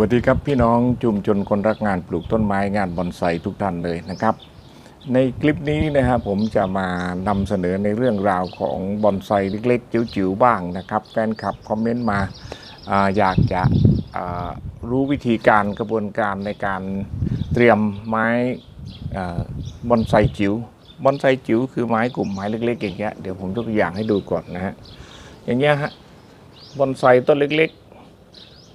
วัสดีครับพี่น้องจุมชนคนรักงานปลูกต้นไม้งานบอนไซทุกท่านเลยนะครับ ในคลิปนี้นะครับผมจะมานำเสนอในเรื่องราวของบอนไซเล็กๆ จิ๋วๆบ้างนะครับแฟนคลับคอมเมนต์มาออยากจะรู้วิธีการกระบวนการในการเตรียมไม้บอนไซจิ๋วบอนไซจิ๋วคือไม้กลุ่มไม้เล็กๆอย่างเงี้ยเดี๋ยวผมยกตัวอย่างให้ดูก่อนนะฮะอย่างเงี้ยฮะบอนไซต้นเล็กๆ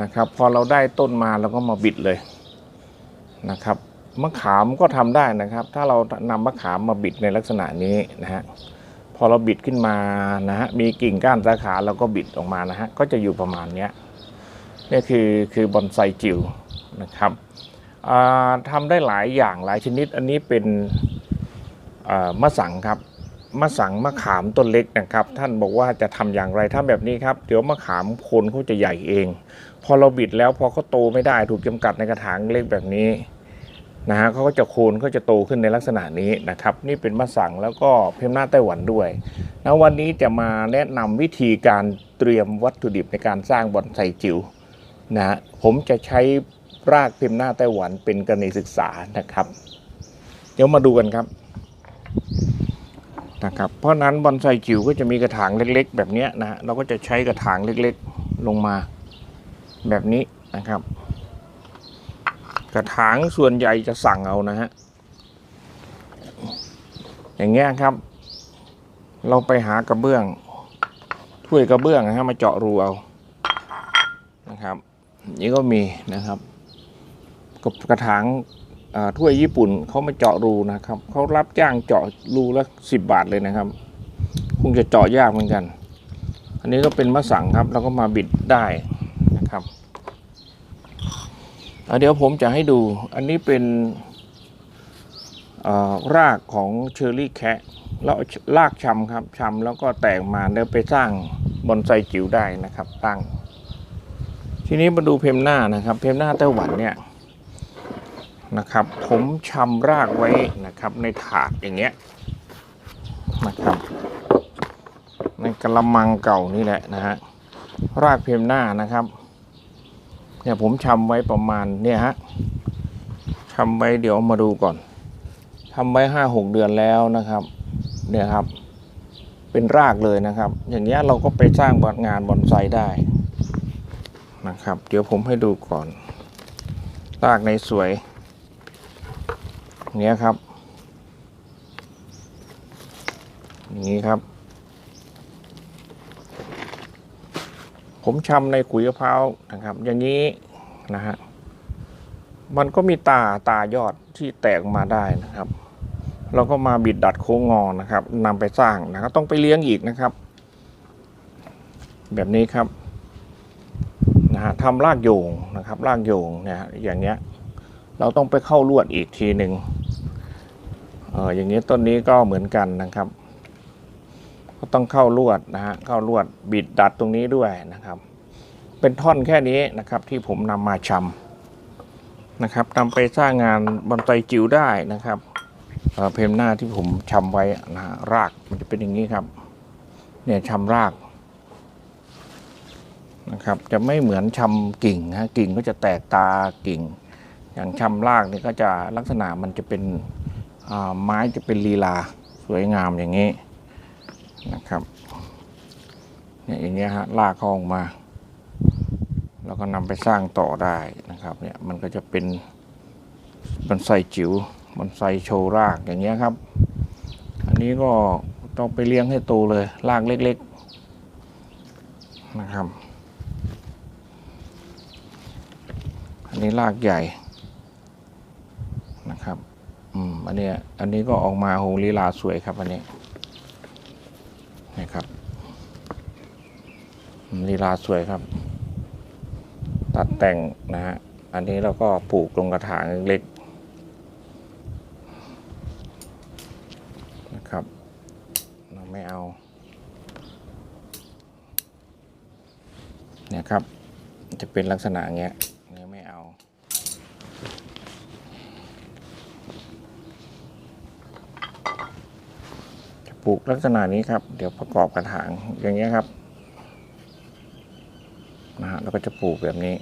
นะครับ พอเราได้ต้นมาเราก็มาบิดเลยนะครับมะขามก็ทำได้นะครับ ถ้าเรานำมะขามมาบิดในลักษณะนี้นะฮะพอเราบิดขึ้นมานะฮะมีกิ่งก้านสาขาเราก็บิดออกมานะฮะก็จะอยู่ประมาณเนี้ยนี่คือคือบอนไซจิ๋วนะครับอ่าทำได้หลายอย่างหลายชนิด อันนี้เป็นมะสังครับมะสังมะขามต้นเล็กนะครับ ท่านบอกว่าจะทำอย่างไรถ้าแบบนี้ครับ เดี๋ยวมะขามโคนเขาจะใหญ่เอง พอเราบิดแล้วพอเขาโตไม่ได้ถูกจำกัดในกระถางเล็กแบบนี้นะฮะเขาก็จะโคนเขาจะโตขึ้นในลักษณะนี้นะครับ นี่เป็นมะสังแล้วก็เพมหน้าไต้หวันด้วยนะวันนี้จะมาแนะนำวิธีการเตรียมวัตถุดิบในการสร้างบอนไซจิ๋วนะฮะผมจะใช้รากเพมหน้าไต้หวันเป็นกรณีศึกษานะครับ เดี๋ยวมาดูกันครับนะครับ เพราะนั้นบอนไซจิ๋วก็จะมีกระถางเล็กๆ แบบนี้นะฮะเราก็จะใช้กระถางเล็กๆ ลงมา แบบนี้นะครับ กระถางส่วนใหญ่จะสั่งเอานะฮะอย่างเงี้ยครับ เราไปหากระเบื้องถ้วยกระเบื้องนะฮะมาเจาะรูเอานะครับ นี่ก็มีนะครับกับกระถางถ้วยญี่ปุ่นเขามาเจาะรูนะครับเขารับจ้างเจาะรูละสิบบาทเลยนะครับ คงจะเจาะยากเหมือนกัน อันนี้ก็เป็นมะสังครับ แล้วก็มาบิดได้ นะครับเดี๋ยวผมจะให้ดูอันนี้เป็นารากของเชอร์รี่แคะแล้วรากชำครับชำแล้วก็แตกมาแล้วไปสร้างบอนไซจิ๋วได้นะครับ ตั้ง ทีนี้มาดูเพมหน้านะครับ เพมหน้าไต้หวันเนี่ยนะครับ ผมชำรากไว้นะครับในถาดอย่างเงี้ยนะครับ ในกระมังเก่านี่แหละนะฮะรากเพมหน้านะครับ เนี่ยผมชำไว้ประมาณเนี่ยฮะชำไว้เดี๋ยวมาดูก่อนทำไว้ห้าหกเดือนแล้วนะครับ เนี่ยครับ เป็นรากเลยนะครับ อย่างเงี้ยเราก็ไปสร้างงานบอนไซได้นะครับ เดี๋ยวผมให้ดูก่อน รากในสวย เนี้ยครับ อย่างนี้ครับ ผมชำในขุยมะพร้าวนะครับ อย่างนี้นะฮะมันก็มีตาตายอดที่แตกมาได้นะครับ เราก็มาบิดดัดโค้งงอนะครับนำไปสร้างนะครับ ต้องไปเลี้ยงอีกนะครับ แบบนี้ครับนะฮะทำรากโยงนะครับรากโยงเนี่ยอย่างเงี้ย เราต้องไปเข้าลวดอีกทีหนึ่งเอออย่างนี้ต้นนี้ก็เหมือนกันนะครับ ก็ต้องเข้าลวดนะฮะเข้าลวดบิดดัดตรงนี้ด้วยนะครับ เป็นท่อนแค่นี้นะครับที่ผมนำมาชำนะครับนำไปสร้างงานบอนไซจิ๋วได้นะครับเอ่อเพมหน้าที่ผมชำไว้นะรากมันจะเป็นอย่างนี้ครับ เนี่ยชำรากนะครับ จะไม่เหมือนชำกิ่งนะกิ่งก็จะแตกตากิ่ง อย่างชำรากนี่ก็จะลักษณะมันจะเป็นไม้จะเป็นลีลาสวยงามอย่างนี้ นะครับเนี่ยอย่างเงี้ยฮะลากเขาออกมา แล้วก็นำไปสร้างต่อได้นะครับเนี่ยมันก็จะเป็นบอนไซจิ๋วบอนไซโชว์รากอย่างเงี้ยครับ อันนี้ก็ต้องไปเลี้ยงให้โตเลยรากเล็กๆนะครับ อันนี้รากใหญ่นะครับ อืม อันเนี้ยอันนี้ก็ออกมาโหลีลาสวยครับอันนี้ นะครับมลีลาสวยครับ ตัดแต่งนะฮะ อันนี้เราก็ปลูกลงกระถางเล็กๆนะครับ เราไม่เอา เนี่ยครับ จะเป็นลักษณะเงี้ยเนี่ยไม่เอา จะ ปลูกลักษณะนี้ครับ เดี๋ยวประกอบกระถางอย่างเงี้ยครับนะฮะแล้วก็จะปลูกแบบนี้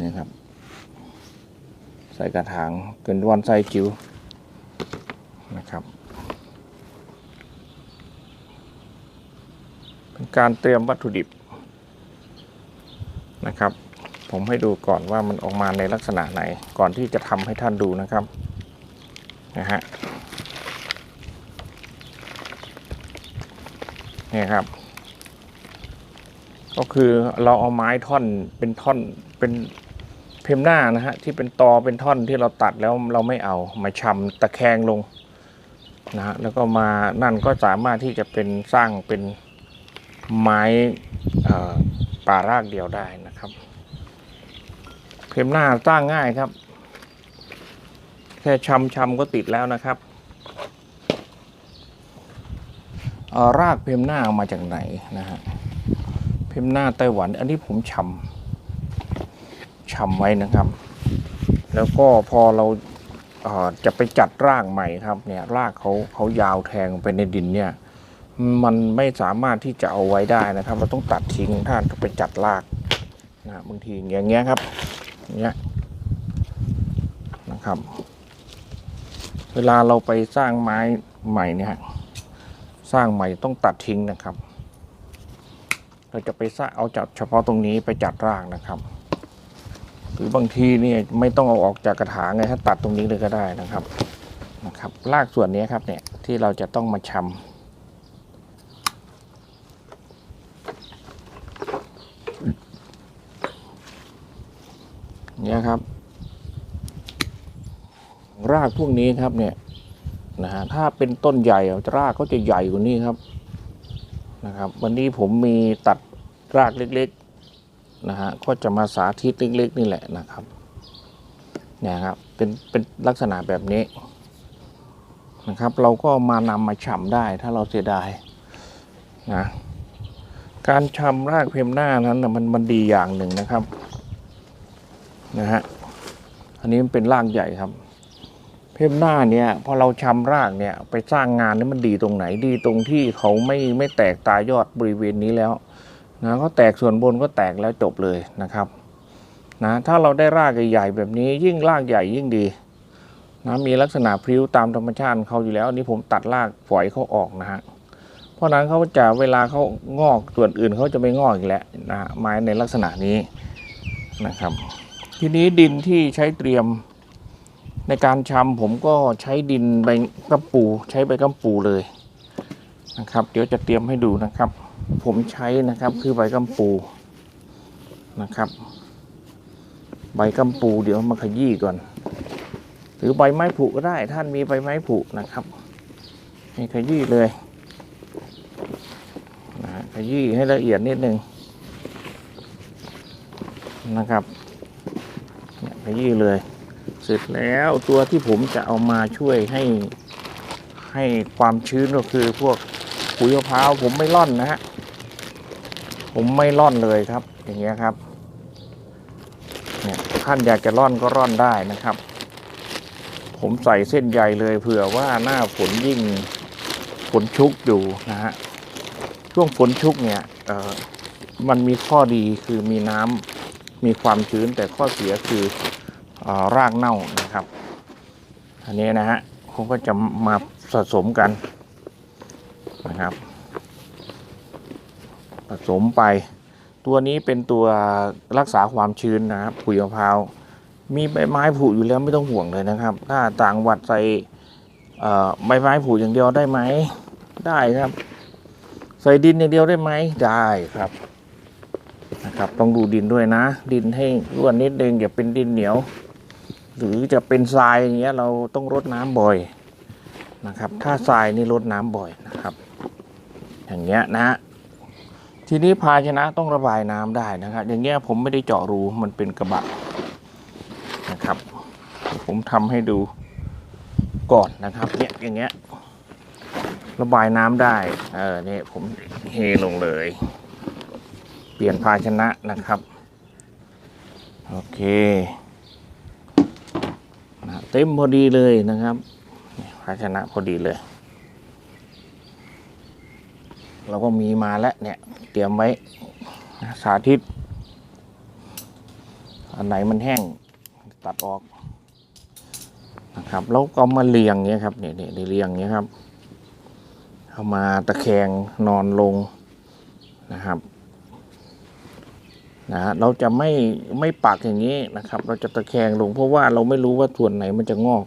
นี่ครับ ใส่กระถางเป็นวันไซจิ๋วนะครับ เป็นการเตรียมวัตถุดิบนะครับ ผมให้ดูก่อนว่ามันออกมาในลักษณะไหนก่อนที่จะทำให้ท่านดูนะครับ นะฮะนี่ครับ ก็คือเราเอาไม้ท่อนเป็นท่อนเป็นเพมหน้านะฮะที่เป็นตอเป็นท่อนที่เราตัดแล้วเราไม่เอามาชำตะแคงลงนะฮะแล้วก็มานั่นก็สามารถที่จะเป็นสร้างเป็นไม้ป่ารากเดียวได้นะครับ เพมหน้าสร้างง่ายครับ แค่ชำชำก็ติดแล้วนะครับรากเพมหน้าเอามาจากไหนนะฮะเพิมหน้าไต้หวัน อันนี้ผมชำชำไว้นะครับ แล้วก็พอเราเอ่อจะไปจัดรากใหม่ครับเนี่ยรากเขาเขายาวแทงไปในดินเนี่ยมันไม่สามารถที่จะเอาไว้ได้นะครับ เราต้องตัดทิ้งถ้าไปจัดรากนะบางทีอย่างเงี้ยครับอย่างเงี้ยนะครับ เวลาเราไปสร้างไม้ใหม่เนี่ยสร้างใหม่ต้องตัดทิ้งนะครับ เราจะไปสร้างเอาจัดเฉพาะตรงนี้ไปจัดรากนะครับหรือบางทีเนี่ยไม่ต้องเอาออกจากกระถางไงถ้าตัดตรงนี้เลยก็ได้นะครับนะครับรากส่วนนี้ครับเนี่ยที่เราจะต้องมาชำเนี่ยครับ รากพวกนี้ครับเนี่ยนะฮะถ้าเป็นต้นใหญ่อะรากเขาจะใหญ่กว่านี้ครับนะครับ วันนี้ผมมีตัดรากเล็กๆนะฮะก็จะมาสาธิตเล็กๆนี่แหละนะครับเนี่ยครับเป็นเป็นลักษณะแบบนี้นะครับ เราก็มานำมาฉ่ำได้ถ้าเราเสียดายนะการชำรากเพมหน้านั้นนะมันมันดีอย่างหนึ่งนะครับนะฮะอันนี้มันเป็นรากใหญ่ครับ เพมหน้าเนี่ยพอเราชำรากเนี่ยไปสร้างงานนี่มันดีตรงไหนดีตรงที่เขาไม่ไม่แตกตายอดบริเวณนี้แล้วนะก็แตกส่วนบนก็แตกแล้วจบเลยนะครับนะถ้าเราได้รากใหญ่ๆแบบนี้ยิ่งรากใหญ่ยิ่งดีนะมีลักษณะพริ้วตามธรรมชาติเขาอยู่แล้วอันนี้ผมตัดรากฝอยเขาออกนะฮะเพราะนั้นเขาจะเวลาเขางอกส่วนอื่นเขาจะไม่งอกอีกแล้วนะไม้ในลักษณะนี้นะครับ ทีนี้ดินที่ใช้เตรียม ในการชำผมก็ใช้ดินใบกำปู ใช้ใบกำปูเลยนะครับ เดี๋ยวจะเตรียมให้ดูนะครับ ผมใช้นะครับคือใบกำปูนะครับ ใบกำปูเดี๋ยวมาขยี้ก่อน หรือใบไม้ผุก็ได้ท่านมีใบไม้ผุนะครับให้ขยี้เลยนะฮะขยี้ให้ละเอียดนิดนึงนะครับเนี่ยขยี้เลย เสร็จแล้วตัวที่ผมจะเอามาช่วยให้ให้ความชื้นก็คือพวกปุ๋ยมะพร้าวผมไม่ร่อนนะฮะผมไม่ร่อนเลยครับ อย่างเงี้ยครับเนี่ยท่านอยากจะร่อนก็ร่อนได้นะครับ ผมใส่เส้นใยเลยเผื่อว่าหน้าฝนยิ่งฝนชุกอยู่นะฮะช่วงฝนชุกเนี่ยเออมันมีข้อดีคือมีน้ำมีความชื้นแต่ข้อเสียคือ รากเน่านะครับ อันนี้นะฮะผมก็จะมาผสมกันนะครับ ผสมไป ตัวนี้เป็นตัวรักษาความชื้นนะครับผุยมะพร้าวมีใบไม้ผุอยู่แล้วไม่ต้องห่วงเลยนะครับ ถ้าต่างวัดใส่ใบไม้ผุอย่างเดียวได้ไหมได้ครับ ใส่ดินอย่างเดียวได้ไหมได้ครับนะครับ ต้องดูดินด้วยนะ ดินให้ร่วนนิดนึงอย่าเป็นดินเหนียว หรือจะเป็นทรายอย่างเงี้ยเราต้องรดน้ำบ่อยนะครับ ถ้าทรายนี่รดน้ำบ่อยนะครับ อย่างเงี้ยนะทีนี้ภาชนะต้องระบายน้ำได้นะครับ อย่างเงี้ยผมไม่ได้เจาะรูมันเป็นกระบะนะครับ ผมทำให้ดูก่อนนะครับเนี่ยอย่างเงี้ยระบายน้ำได้ เออเนี่ยผมเทลงเลย เปลี่ยนภาชนะนะครับ โอเคนะ เต็มพอดีเลยนะครับภาชนะพอดีเลย เราก็มีมาแล้วเนี่ย เตรียมไว้สาธิต อันไหนมันแห้งตัดออกนะครับแล้วก็มาเรียงเนี้ยครับเนี่ยเนี่ยเรียงเนี้ยครับเอามาตะแคงนอนลงนะครับ นะเราจะไม่ไม่ปักอย่างนี้นะครับ เราจะตะแคงลงเพราะว่าเราไม่รู้ว่าส่วนไหนมันจะงอก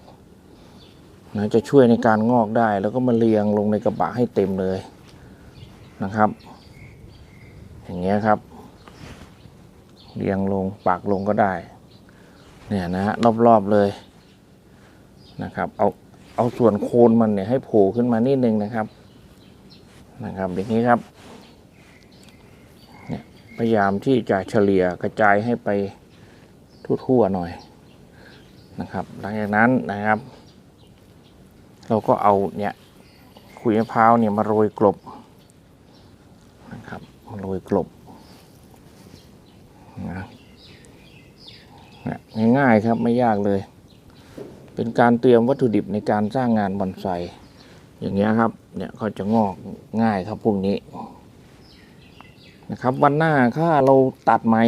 นะจะช่วยในการงอกได้แล้วก็มาเรียงลงในกระบะให้เต็มเลยนะครับ อย่างเงี้ยครับ เรียงลงปักลงก็ได้ เนี่ยนะฮะรอบๆเลยนะครับ เอาเอาส่วนโคนมันเนี่ยให้โผล่ขึ้นมานิดนึงนะครับนะครับอย่างนี้ครับ ยพยายามที่จะเฉลี่ยกระจายให้ไปทั่วๆหน่อยนะครับ หลังจากนั้นนะครับ เราก็เอาเนี่ยขุยมะพร้าวเนี่ยมาโรยกลบนะครับมาโรยกลบนะนะง่ายๆครับไม่ยากเลย เป็นการเตรียมวัตถุดิบในการสร้างงานบอนไซอย่างเงี้ยครับเนี่ยเขาจะงอกง่ายครับพวกนี้ นะครับวันหน้าถ้าเราตัดใหม่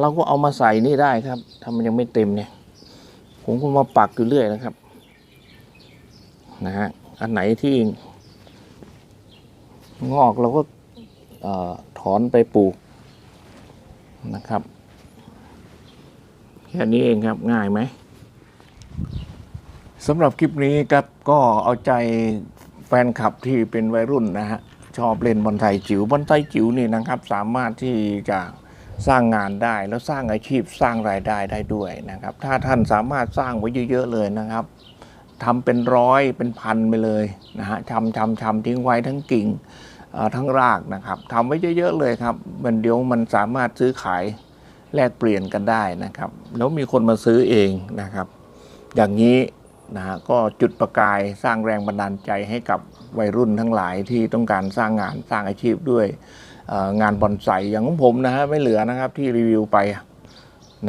เราก็เอามาใส่นี่ได้ครับถ้ามันยังไม่เต็มเนี่ย ผมก็มาปักอยู่เรื่อยนะครับนะฮะอันไหนที่งอกเราก็อถอนไปปลูกนะครับแค่นี้เองครับง่ายไหมสำหรับคลิปนี้ครับก็เอาใจแฟนคลับที่เป็นวัยรุ่นนะฮะ ชอบเล่นบอลไทยจิ๋วบอลไทยจิ๋วนี่นะครับสามารถที่จะสร้างงานได้แล้วสร้างอาชีพสร้างรายได้ได้ด้วยนะครับ ถ้าท่านสามารถสร้างไว้เยอะๆเลยนะครับทำเป็นร้อยเป็นพันไปเลยนะฮะทำทำทำทิ้งไว้ทั้งกิ่งเอ่อทั้งรากนะครับทำไว้เยอะๆเลยครับ มันเดี๋ยวมันสามารถซื้อขายแลกเปลี่ยนกันได้นะครับ แล้วมีคนมาซื้อเองนะครับ อย่างนี้ นะฮะก็จุดประกายสร้างแรงบันดาลใจให้กับวัยรุ่นทั้งหลายที่ต้องการสร้างงานสร้างอาชีพด้วยงานบอนไซอย่างของผมนะฮะไม่เหลือนะครับที่รีวิวไป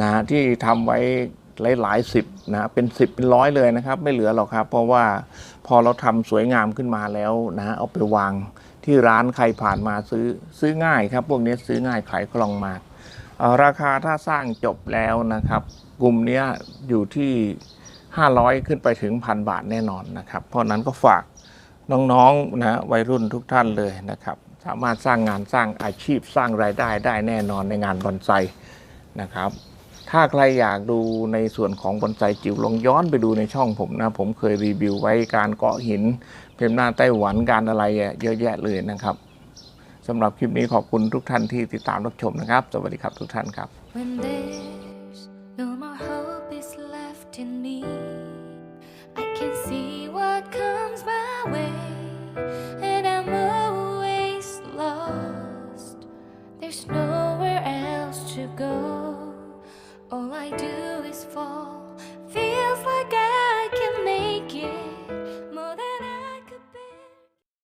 นะฮะที่ทำไว้หลายๆสิบนะเป็นสิบเป็นร้อยเลยนะครับ ไม่เหลือหรอกครับ เพราะว่าพอเราทำสวยงามขึ้นมาแล้วนะเอาไปวางที่ร้านใครผ่านมาซื้อซื้อง่ายครับ พวกนี้ซื้อง่ายขายคล่องมากราคาถ้าสร้างจบแล้วนะครับ กลุ่มนี้อยู่ที่ 500 ขึ้นไปถึงพันบาทแน่นอนนะครับ เพราะนั้นก็ฝากน้องๆนะวัยรุ่นทุกท่านเลยนะครับ สามารถสร้างงานสร้างอาชีพสร้างรายได้ได้แน่นอนในงานบอนไซนะครับ ถ้าใครอยากดูในส่วนของบอนไซจิ๋วลองย้อนไปดูในช่องผมนะ ผมเคยรีวิวไว้การเกาะหิน เพมหน้าไต้หวันการอะไรเยอะแยะเลยนะครับสำหรับคลิปนี้ขอบคุณทุกท่านที่ติดตามรับชมนะครับ สวัสดีครับทุกท่านครับ in me. I can see what comes my way.